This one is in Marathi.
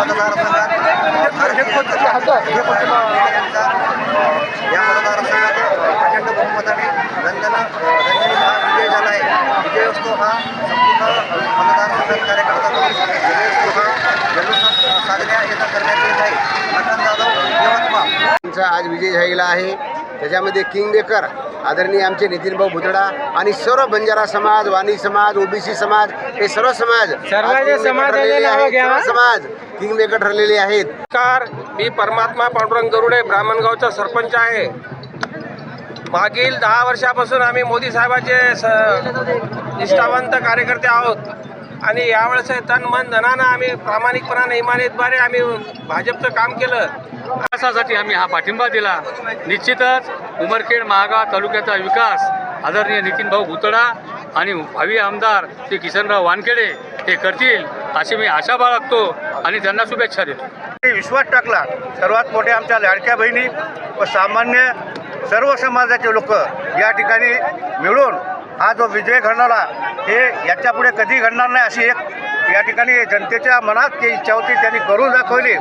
मतदार या प्रचंड बहुमताने रंजन रंजनी हा विजय झाला आहे विजय असतो हा संपूर्ण मतदारसंघात कार्यकर्ता विजय हा करण्यात येत आज विजय झालेला आहे. त्याच्यामध्ये किंग मेकर आदरणीय आमचे नितीन भाऊ भुतडा आणि सर्व बंजारा समाज वाणी समाज ओबीसी समाज हे सर्व समाज समाज किंग मेकर ठरलेले आहेत. नमस्कार मी परमात्मा पांडुरंग गरुडे ब्राह्मणगावचा सरपंच आहे. मागील दहा वर्षापासून आम्ही मोदी साहेबाचे स निष्ठावंत कार्यकर्ते आहोत. आणि यावेळेस तन मन धनानं आम्ही प्रामाणिकपणाने इमानीतद्वारे आम्ही भाजपचं काम केलं. विकासासाठी आम्ही हा पाठिंबा दिला. निश्चितच उमरखेड महागाव तालुक्याचा विकास आदरणीय नितीन भाऊ भुतडा आणि भावी आमदार श्री किशनराव वानखेडे हे करतील अशी मी आशा बाळगतो आणि त्यांना शुभेच्छा देतो. विश्वास टाकला सर्वात मोठ्या आमच्या लाडक्या बहिणी व सामान्य सर्व समाजाचे लोक या ठिकाणी मिळून हा जो विजय घडणारा हे याच्यापुढे कधी घडणार नाही अशी एक या ठिकाणी जनतेच्या मनात जी इच्छा होती त्यांनी करून दाखवली.